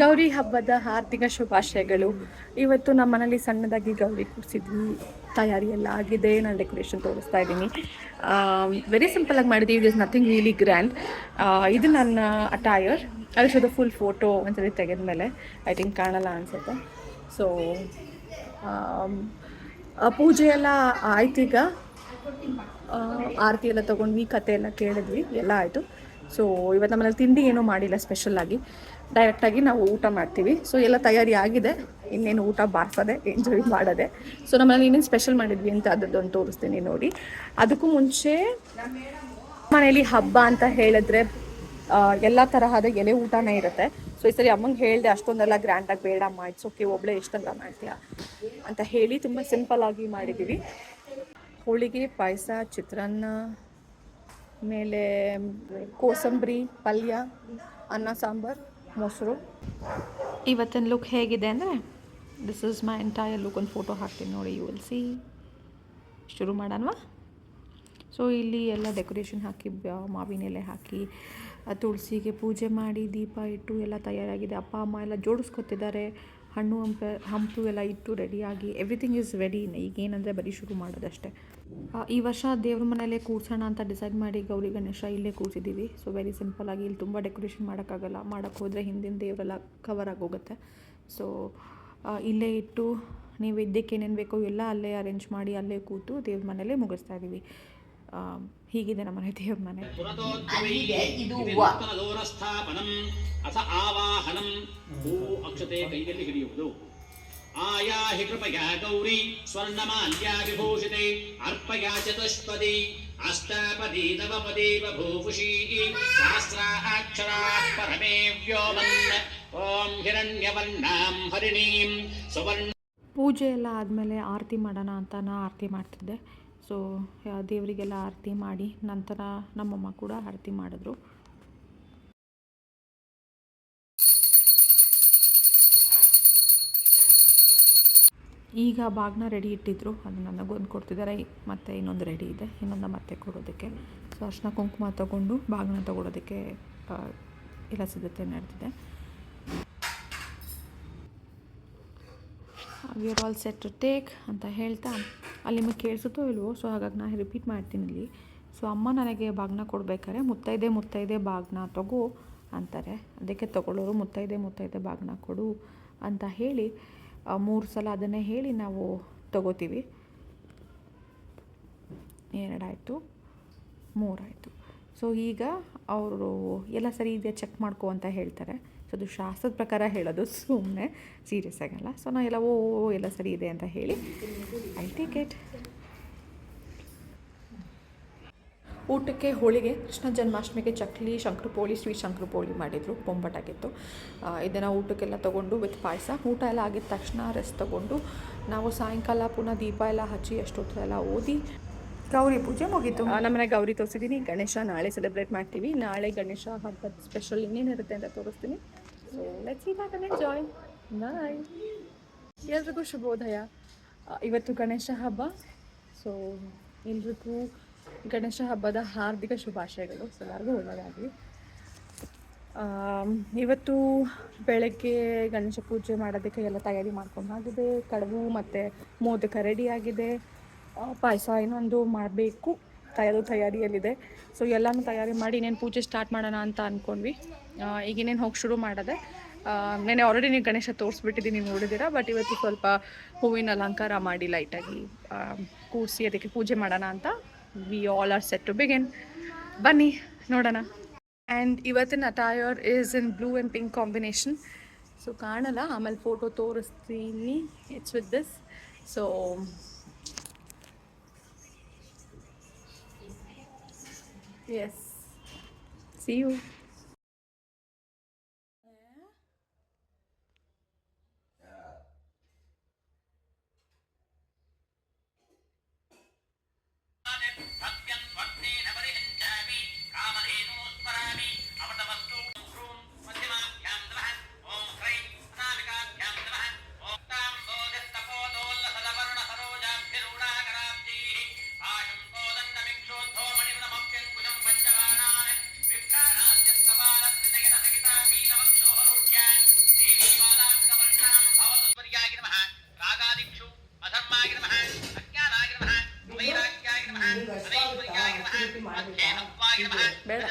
ಗೌರಿ ಹಬ್ಬದ ಹಾರ್ದಿಕ ಶುಭಾಶಯಗಳು. ಇವತ್ತು ನಮ್ಮ ಮನೇಲಿ ಸಣ್ಣದಾಗಿ ಗೌರಿ ಕೂರಿಸಿದ್ವಿ. ತಯಾರಿ ಎಲ್ಲ ಆಗಿದೆ, ನಾನು ಡೆಕೋರೇಷನ್ ತೋರಿಸ್ತಾ ಇದ್ದೀನಿ. ವೆರಿ ಸಿಂಪಲ್ ಆಗಿ ಮಾಡಿದ್ದೀವಿ. It is nothing really grand ಇದು ನನ್ನ ಅಟೈರ್ ಅದ್ರ ಫುಲ್ ಫೋಟೋ ಒಂದ್ಸರಿ ತೆಗೆದ್ಮೇಲೆ ಐ ಥಿಂಕ್ ಕಾಣಲ್ಲ ಅನಿಸುತ್ತೆ. ಸೊ ಪೂಜೆ ಎಲ್ಲ ಆಯ್ತೀಗ ಆರತಿ ಎಲ್ಲ ತೊಗೊಂಡ್ವಿ ಕತೆ ಎಲ್ಲ ಕೇಳಿದ್ವಿ, ಎಲ್ಲ ಆಯಿತು. ಸೊ ಇವತ್ತು ನಮ್ಮಲ್ಲಿ ತಿಂಡಿ ಏನೂ ಮಾಡಿಲ್ಲ ಸ್ಪೆಷಲ್ಲಾಗಿ ಡೈರೆಕ್ಟಾಗಿ ನಾವು ಊಟ ಮಾಡ್ತೀವಿ. ಸೊ ಎಲ್ಲ ತಯಾರಿ ಆಗಿದೆ. ಇನ್ನೇನು ಊಟ ಬಾರ್ಸೋದೆ ಎಂಜಾಯ್ ಮಾಡೋದೆ. ಸೊ ನಮ್ಮಲ್ಲಿ ಇನ್ನೇನು ಸ್ಪೆಷಲ್ ಮಾಡಿದ್ವಿ ಅಂತ ಅದೊಂದು ತೋರಿಸ್ತೀನಿ ನೋಡಿ. ಅದಕ್ಕೂ ಮುಂಚೆ ಮನೇಲಿ ಹಬ್ಬ ಅಂತ ಹೇಳಿದ್ರೆ ಎಲ್ಲ ತರಹದ ಎಲೆ ಊಟನೇ ಇರುತ್ತೆ. ಸೊ ಈ ಸರಿ ಅಮ್ಮಂಗೆ ಹೇಳಿದೆ, ಅಷ್ಟೊಂದೆಲ್ಲ ಗ್ರ್ಯಾಂಡಾಗಿ ಬೇಡಮ್ಮ ಇಟ್ಸ್ ಓಕೆ ಒಬ್ಳೆ ಎಷ್ಟೆಲ್ಲ ಮಾಡ್ತೀಯಾ? ಅಂತ ಹೇಳಿ ತುಂಬ ಸಿಂಪಲ್ ಆಗಿ ಮಾಡಿದ್ದೀವಿ ಹೋಳಿಗೆ, ಪಾಯಸ, ಚಿತ್ರಾನ್ನ, ಆಮೇಲೆ ಕೋಸಂಬರಿ, ಪಲ್ಯ, ಅನ್ನ, ಸಾಂಬಾರು. ಮೊಸರು. ಇವತ್ತಿನ ಲುಕ್ ಹೇಗಿದೆ ಅಂದರೆ this is my entire look ಒಂದು ಫೋಟೋ ಹಾಕ್ತೀನಿ ನೋಡಿ ಯು ವಿಲ್ ಸಿ ಶುರು ಮಾಡೋಣವಾ? ಸೊ ಇಲ್ಲಿ ಎಲ್ಲ ಡೆಕೋರೇಷನ್ ಹಾಕಿ ಮಾವಿನ ಎಲೆ ಹಾಕಿ ತುಳಸಿಗೆ ಪೂಜೆ ಮಾಡಿ, ದೀಪ ಇಟ್ಟು ಎಲ್ಲ ತಯಾರಾಗಿದೆ. ಅಪ್ಪ, ಅಮ್ಮ ಎಲ್ಲ ಜೋಡಿಸ್ಕೊತಿದ್ದಾರೆ. ಹಣ್ಣು ಹಂಪ ಹಂಪು ಎಲ್ಲ ಇಟ್ಟು ರೆಡಿಯಾಗಿ ಎವ್ರಿಥಿಂಗ್ ಈಸ್ ರೆಡಿ ಈಗ ಏನಂದರೆ ಬರೀ ಶುರು ಮಾಡೋದಷ್ಟೇ. ಈ ವರ್ಷ ದೇವ್ರ ಮನೆಯಲ್ಲೇ ಕೂರ್ಸೋಣ ಅಂತ ಡಿಸೈಡ್ ಮಾಡಿ ಗೌರಿ ಗಣೇಶ ಇಲ್ಲೇ ಕೂರ್ಸಿದ್ದೀವಿ. ಸೊ ವೆರಿ ಸಿಂಪಲ್ ಆಗಿ ಇಲ್ಲಿ ತುಂಬ ಡೆಕೋರೇಷನ್ ಮಾಡೋಕ್ಕಾಗಲ್ಲ. ಮಾಡೋಕ್ಕೆ ಹೋದರೆ ಹಿಂದಿನ ದೇವರೆಲ್ಲ ಕವರ್ ಆಗೋಗುತ್ತೆ. ಸೊ ಇಲ್ಲೇ ಇಟ್ಟು ನೀವು ಇದ್ದಕ್ಕೆ ಏನೇನು ಬೇಕೋ ಎಲ್ಲ ಅಲ್ಲೇ ಅರೇಂಜ್ ಮಾಡಿ ಅಲ್ಲೇ ಕೂತು ದೇವ್ರ ಮನೆಯಲ್ಲೇ ಮುಗಿಸ್ತಾ ಇದ್ದೀವಿ. ಹೀಗಿದೆ ನಮ್ಮ ಮನೆ ದೇವ್ರ ಮನೆ. ಅಥ ಆವಾಹನಂ. ಭೂ ಅಕ್ಷತೆ ಕೈಯಲ್ಲಿ ಹಿಡಿಯುವುದು. ಆಯಾಹಿ ಕೃಪಯ ಗೌರಿ ಸ್ವರ್ಣಮಾಲ್ಯ ವಿಭೂಷಿತೆ. ಅರ್ಪಯ ಚತುಷ್ಪದಿ. ಅಷ್ಟಾಪದಿ ನವಪದಿ ಬಭೂಷಿ ಸಹಸ್ರಾಕ್ಷರಾ ಪರಮೇ ವ್ಯೋಮನ್ ಓಂ ಹಿರಣ್ಯವರ್ಣಾಂ ಹರಿಣೀಂ. ಸುವರ್ಣ ಪೂಜೆ ಎಲ್ಲ ಆದಮೇಲೆ ಆರತಿ ಮಾಡೋಣ ಅಂತ ನಾ ಆರತಿ ಮಾಡ್ತಿದ್ದೆ. ಸೊ ದೇವರಿಗೆಲ್ಲ ಆರತಿ ಮಾಡಿ ನಂತರ ನಮ್ಮಮ್ಮ ಕೂಡ ಆರತಿ ಮಾಡಿದ್ರು. ಈಗ ಬಾಗ್ನ ರೆಡಿ ಇಟ್ಟಿದ್ರು ಅದು ನನಗೊಂದು ಕೊಡ್ತಿದ್ದಾರೆ ಮತ್ತು ಇನ್ನೊಂದು ರೆಡಿ ಇದೆ, ಇನ್ನೊಂದು ಮತ್ತೆ ಕೊಡೋದಕ್ಕೆ. ಸೊ ಅರ್ಶಿನ ಕುಂಕುಮ ತಗೊಂಡು ಬಾಗ್ನ ತಗೊಳೋದಕ್ಕೆ ಎಲ್ಲ ಸಿದ್ಧತೆ ನಡೆದಿದೆ we are all set to take ಅಂತ ಹೇಳ್ತಾ, ಅಲ್ಲಿ ನಿಮಗೆ ಕೇಳಿಸುತ್ತೋ ಇಲ್ವೋ ಸೊ ಹಾಗಾಗಿ ನಾನು ರಿಪೀಟ್ ಮಾಡ್ತೀನಿ ಇಲ್ಲಿ. ಸೊ ಅಮ್ಮ ನನಗೆ ಬಾಗ್ನ ಕೊಡಬೇಕಾದ್ರೆ, ಮುತ್ತೈದೆ ಮುತ್ತೈದೆ ಬಾಗ್ನ ತಗೋ ಅಂತಾರೆ. ಅದಕ್ಕೆ ತಗೊಳ್ಳೋರು ಮುತ್ತೈದೆ ಮುತ್ತೈದೆ ಬಾಗ್ನ ಕೊಡು ಅಂತ ಹೇಳಿ ಮೂರು ಸಲ ಅದನ್ನೇ ಹೇಳಿ ನಾವು ತಗೋತೀವಿ. ಎರಡಾಯಿತು, ಮೂರಾಯಿತು. ಸೊ ಈಗ ಅವರು ಎಲ್ಲ ಸರಿ ಇದೆಯಾ ಚೆಕ್ ಮಾಡ್ಕೊ ಅಂತ ಹೇಳ್ತಾರೆ. ಸೊ ಅದು ಶಾಸ್ತ್ರದ ಪ್ರಕಾರ ಹೇಳೋದು ಸುಮ್ಮನೆ ಸೀರಿಯಸ್ ಆಗಲ್ಲ. ಸೊ ನಾವು ಎಲ್ಲ ಓ ಎಲ್ಲ ಸರಿ ಇದೆ ಅಂತ ಹೇಳಿ ಐ ಟೇಕ್ ಇಟ್ ಊಟಕ್ಕೆ ಹೋಳಿಗೆ, ಕೃಷ್ಣ ಜನ್ಮಾಷ್ಟಮಿಗೆ ಚಕ್ಲಿ, ಶಂಕರಪೋಳಿ ಸ್ವೀಟ್ ಶಂಕರಪೋಳಿ ಮಾಡಿದರು, ಬೊಂಬಟಾಗಿತ್ತು. ಇದನ್ನು ಊಟಕ್ಕೆಲ್ಲ ತೊಗೊಂಡು ವಿತ್ ಪಾಯಸ. ಊಟ ಎಲ್ಲ ಆಗಿದ ತಕ್ಷಣ ರೆಸ್ಟ್ ತೊಗೊಂಡು ನಾವು ಸಾಯಂಕಾಲ ಪುನಃ ದೀಪ ಎಲ್ಲ ಹಚ್ಚಿ ಅಷ್ಟೊತ್ತೆಲ್ಲ ಓದಿ ಗೌರಿ ಪೂಜೆ ಮುಗೀತು. ನಮ್ಮನೆ ಗೌರಿ ತೋರಿಸಿದ್ದೀನಿ ಗಣೇಶ ನಾಳೆ ಸೆಲೆಬ್ರೇಟ್ ಮಾಡ್ತೀವಿ. ನಾಳೆ ಗಣೇಶ ಹಬ್ಬದ ಸ್ಪೆಷಲ್ ಇನ್ನೇನಿರುತ್ತೆ ಅಂತ ತೋರಿಸ್ತೀನಿ. ಎಂಜಾಯ್ ಎಲ್ರಿಗೂ ಶುಭೋದಯ. ಇವತ್ತು ಗಣೇಶ ಹಬ್ಬ. ಸೊ ಎಲ್ರಿಗೂ ಗಣೇಶ ಹಬ್ಬದ ಹಾರ್ದಿಕ ಶುಭಾಶಯಗಳು ಎಲ್ಲರಿಗೂ ಒಳ್ಳೆಯದಾಗಲಿ. ಇವತ್ತು ಬೆಳಗ್ಗೆ ಗಣೇಶ ಪೂಜೆ ಮಾಡೋದಕ್ಕೆ ಎಲ್ಲ ತಯಾರಿ ಮಾಡ್ಕೊಂಡಾಗಿದೆ ಕಡುಬು ಮತ್ತು ಮೋದಕ ರೆಡಿ ಆಗಿದೆ. ಪಾಯಸ ಇನ್ನೊಂದು ಮಾಡಬೇಕು. ತಯಾರು ತಯಾರಿಯಲ್ಲಿದೆ. ಸೊ ಎಲ್ಲನೂ ತಯಾರಿ ಮಾಡಿ ಇನ್ನೇನು ಪೂಜೆ ಸ್ಟಾರ್ಟ್ ಮಾಡೋಣ ಅಂತ ಅಂದ್ಕೊಂಡ್ವಿ ಆ, ಈಗ ಇನ್ನೇನು ಹೋಗಿ ಶುರು ಮಾಡಿದೆ. ನೆನೆ ಆಲ್ರೆಡಿ ನೀವು ಗಣೇಶ ತೋರಿಸ್ಬಿಟ್ಟಿದ್ದೀನಿ ನೀವು ನೋಡಿದ್ದೀರಾ ಬಟ್ ಇವತ್ತು ಸ್ವಲ್ಪ ಹೂವಿನ ಅಲಂಕಾರ ಮಾಡಿ ಲೈಟಾಗಿ ಕೂರಿಸಿ ಅದಕ್ಕೆ ಪೂಜೆ ಮಾಡೋಣ ಅಂತ we all are set to begin ಬನ್ನಿ ನೋಡೋಣ. ಆ್ಯಂಡ್ ಇವತ್ತಿನ attire is in blue and pink combination so ಕಾಣಲ್ಲ, ಆಮೇಲೆ ಫೋಟೋ ತೋರಿಸ್ತೀನಿ. It's with this so yes see you ಮೋದ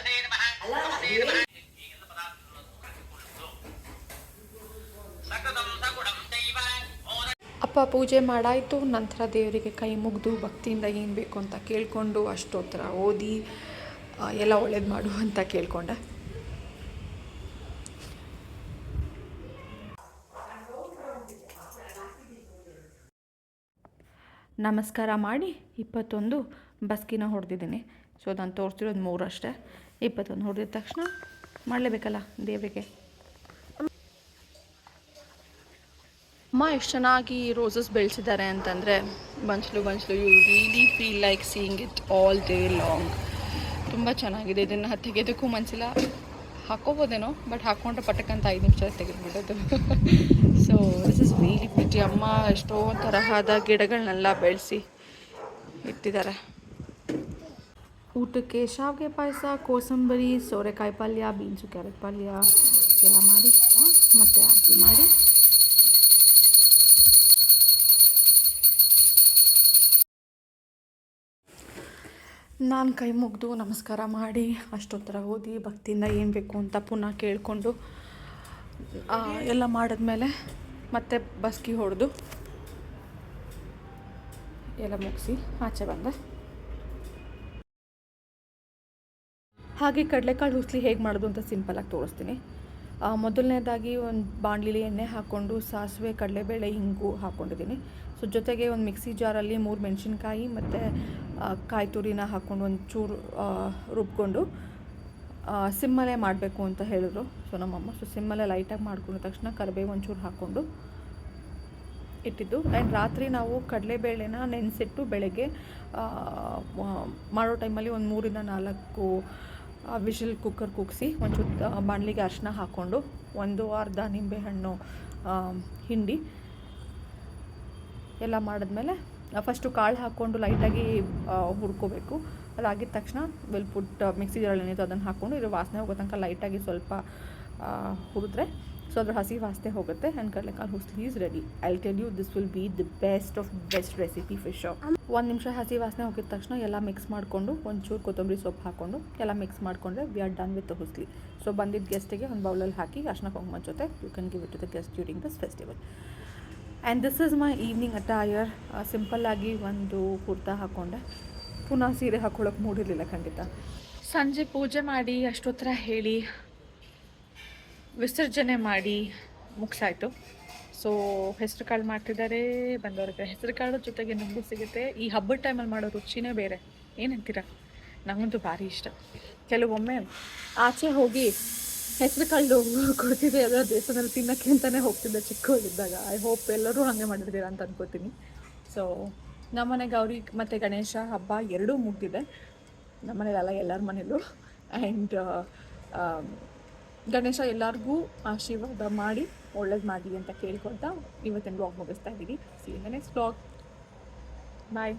ಅಪ್ಪ ಪೂಜೆ ಮಾಡಾಯಿತು. ನಂತರ ದೇವರಿಗೆ ಕೈ ಮುಗಿದು ಭಕ್ತಿಯಿಂದ ಏನು ಬೇಕು ಅಂತ ಕೇಳಿಕೊಂಡು ಅಷ್ಟೋತ್ತರ ಓದಿ ಎಲ್ಲ ಒಳ್ಳೇದು ಮಾಡು ಅಂತ ಕೇಳಿಕೊಂಡೆ. ನಮಸ್ಕಾರ ಮಾಡಿ. ಇಪ್ಪತ್ತೊಂದು ಬಸ್ಕಿನ ಹೊಡೆದಿದ್ದೀನಿ. ಸೊ ನಾನು ತೋರಿಸ್ತಿರೋದು ಮೂರು ಅಷ್ಟೇ. ಇಪ್ಪತ್ತೊಂದು ಹೊಡೆದ ತಕ್ಷಣ ಮಾಡಲೇಬೇಕಲ್ಲ ದೇವರಿಗೆ. ಅಮ್ಮ, ಎಷ್ಟು ಚೆನ್ನಾಗಿ ರೋಸಸ್ ಬೆಳೆಸಿದ್ದಾರೆ ಅಂತಂದರೆ ಬಂಚ್ಲು ಬಂಚ್ಲು you really feel like seeing it all day long ತುಂಬ ಚೆನ್ನಾಗಿದೆ ಇದನ್ನು ತೆಗೆಯೋದಕ್ಕೂ ಮನಸ್ಸಿಲ್ಲ ಹಾಕೋಬೋದೇನೋ ಬಟ್ ಹಾಕ್ಕೊಂಡ್ರೆ ಪಟಕ್ಕಂತ ಐದು ನಿಮಿಷ ತೆಗೆದುಬಿಡೋದು. So this is really pretty ಅಮ್ಮ, ಎಷ್ಟೋ ತರಹದ ಗಿಡಗಳನ್ನೆಲ್ಲ ಬೆಳೆಸಿ ಇಟ್ಟಿದ್ದಾರೆ. ಊಟಕ್ಕೆ ಶಾವಿಗೆ ಪಾಯಸ, ಕೋಸಂಬರಿ, ಸೋರೆಕಾಯಿ ಪಲ್ಯ, ಬೀನ್ಸು, ಕ್ಯಾರೆಟ್ ಪಲ್ಯ, ಎಲ್ಲ ಮಾಡಿ, ಮತ್ತೆ ಆರತಿ ಮಾಡಿ. ನಾನು ಕೈ ಮುಗಿದು ನಮಸ್ಕಾರ ಮಾಡಿ, ಅಷ್ಟೊತ್ತರ ಓದಿ, ಭಕ್ತಿಯಿಂದ ಏನು ಬೇಕು ಅಂತ ಪುನಃ ಕೇಳಿಕೊಂಡು ಎಲ್ಲ ಮಾಡಿದ್ಮೇಲೆ ಮತ್ತೆ ಬಸ್ಕಿ ಹೊಡೆದು, ಎಲ್ಲ ಮುಗಿಸಿ, ಆಚೆ ಬಂದೆ. ಹಾಗೆ ಕಡಲೆಕಾಳು ಹುಸ್ಲಿ ಹೇಗೆ ಮಾಡೋದು ಅಂತ ಸಿಂಪಲಾಗಿ ತೋರಿಸ್ತೀನಿ. ಮೊದಲನೇದಾಗಿ ಒಂದು ಬಾಣಲಿಲಿ ಎಣ್ಣೆ ಹಾಕ್ಕೊಂಡು ಸಾಸಿವೆ, ಕಡಲೆಬೇಳೆ, ಹಿಂಗು ಹಾಕ್ಕೊಂಡಿದ್ದೀನಿ. ಸೊ ಜೊತೆಗೆ ಒಂದು ಮಿಕ್ಸಿ ಜಾರಲ್ಲಿ ಮೂರು ಮೆಣಸಿನ್ಕಾಯಿ ಮತ್ತು ಕಾಯಿ ತುರಿನ ಹಾಕ್ಕೊಂಡು ಒಂದು ಚೂರು ರುಬ್ಕೊಂಡು ಸಿಮ್ಮಲೆ ಸಿಮ್ಮಲ್ಲೇ ಮಾಡಬೇಕು ಅಂತ ಹೇಳಿದ್ರು. ಸೊ ನಮ್ಮಮ್ಮ. ಸೊ ಸಿಮ್ಮಲ್ಲೇ ಲೈಟಾಗಿ ಮಾಡ್ಕೊಂಡ ತಕ್ಷಣ ಕರಿಬೇವು ಒಂಚೂರು ಹಾಕ್ಕೊಂಡು ಇಟ್ಟಿದ್ದು. ಆ್ಯಂಡ್ ರಾತ್ರಿ ನಾವು ಕಡಲೆಬೇಳೆನ ನೆನೆಸಿಟ್ಟು ಬೆಳಗ್ಗೆ ಮಾಡೋ ಟೈಮಲ್ಲಿ ಒಂದು ಮೂರಿಂದ ನಾಲ್ಕು ವಿಷಲ್ ಕುಕ್ಕರ್ ಕುಗ್ಸಿ ಒಂಚೂರು ಬಾಣಲಿಗೆ ಅರಿಶಿನ ಹಾಕ್ಕೊಂಡು ಒಂದು ಅರ್ಧ ನಿಂಬೆಹಣ್ಣು ಹಿಂಡಿ ಎಲ್ಲ ಮಾಡಿದ್ಮೇಲೆ ಫಸ್ಟು ಕಾಳು ಹಾಕ್ಕೊಂಡು ಲೈಟಾಗಿ ಹುರ್ಕೋಬೇಕು. ಅದಾಗಿದ ತಕ್ಷಣ ವೆಲ್ ಪುಟ್ ಮಿಕ್ಸಿ ಜಾರಲ್ಲಿ ಏನಿತ್ತು ಅದನ್ನು ಹಾಕ್ಕೊಂಡು ಇದು ವಾಸನೆ ಹೋಗೋ ತನಕ ಲೈಟಾಗಿ ಸ್ವಲ್ಪ ಹುರಿದ್ರೆ ಸೊ ಅದ್ರ ಹಸಿ ವಾಸನೆ ಹೋಗುತ್ತೆ ಆ್ಯಂಡ್ ಕಡಲೆಕಾಳು ಹುಸ್ಲಿ is ready I tell you this will be the best of best recipe fish ಒಂದು ನಿಮಿಷ ಹಸಿ ವಾಸನೆ ಹೋಗಿದ ತಕ್ಷಣ ಎಲ್ಲ ಮಿಕ್ಸ್ ಮಾಡಿಕೊಂಡು ಒಂಚೂರು ಕೊತ್ತಂಬರಿ ಸೊಪ್ಪು ಹಾಕ್ಕೊಂಡು ಎಲ್ಲ ಮಿಕ್ಸ್ ಮಾಡಿಕೊಂಡ್ರೆ ವಿ ಆರ್ ಡನ್ ವಿತ್ ಹುಸ್ಲಿ. ಸೊ ಬಂದಿದ್ದ ಗೆಸ್ಟಿಗೆ ಒಂದು ಬೌಲಲ್ಲಿ ಹಾಕಿ ಅರ್ಶನ ಕುಂಕುಮ ಜೊತೆ you can give it to the guest during this festival and this is my evening attire ಸಿಂಪಲ್ಲಾಗಿ ಒಂದು ಕುರ್ತಾ ಹಾಕ್ಕೊಂಡೆ ಪುನಃ ಸೀರೆ ಹಾಕ್ಕೊಳ್ಳೋಕೆ ಮೂಡಿರಲಿಲ್ಲ ಖಂಡಿತ. ಸಂಜೆ ಪೂಜೆ ಮಾಡಿ ಅಷ್ಟೊತ್ತರ ಹೇಳಿ ವಿಸರ್ಜನೆ ಮಾಡಿ ಮುಗಿಸಾಯ್ತು. ಸೊ ಹೆಸರು ಕಾಳು ಮಾಡ್ತಿದ್ದಾರೆ ಬಂದವ್ರಿಗೆ ಹೆಸರು ಕಾಳು ಜೊತೆಗೆ ನಮಗೆ ಸಿಗುತ್ತೆ. ಈ ಹಬ್ಬದ ಟೈಮಲ್ಲಿ ಮಾಡೋ ರುಚಿನೇ ಬೇರೆ. ಏನಂತೀರಾ ನನಗಂತೂ ಭಾರಿ ಇಷ್ಟ. ಕೆಲವೊಮ್ಮೆ ಆಚೆ ಹೋಗಿ ಹೆಸರು ಕಾಳು ಕೊಡ್ತಿದ್ದೆ ಅದರ ದೇವಸ್ಥಾನದಲ್ಲಿ ತಿನ್ನೋಕ್ಕೆ ಅಂತಲೇ ಹೋಗ್ತಿದ್ದೆ ಚಿಕ್ಕವಳಿದ್ದಾಗ ಐ ಹೋಪ್ ಎಲ್ಲರೂ ಹಾಗೆ ಮಾಡಿರ್ತೀರ ಅಂತ ಅನ್ಕೋತೀನಿ. ಸೊ ನಮ್ಮನೆ ಗೌರಿ ಮತ್ತು ಗಣೇಶ ಹಬ್ಬ ಎರಡೂ ಮುಗ್ದಿದೆ. ನಮ್ಮನೇಲೆಲ್ಲ ಎಲ್ಲರ ಮನೇಲೂ. ಆ್ಯಂಡ್ ಗಣೇಶ ಎಲ್ಲರಿಗೂ ಆಶೀರ್ವಾದ ಮಾಡಿ ಒಳ್ಳೇದು ಮಾಡಿ ಅಂತ ಕೇಳ್ಕೊಳ್ತಾ ಇವತ್ತಿನ ಬ್ಲಾಗ್ ಮುಗಿಸ್ತಾ ಇದ್ದೀವಿ ಸಿ ನೆಕ್ಸ್ಟ್ ಬ್ಲಾಗ್ ಬಾಯ್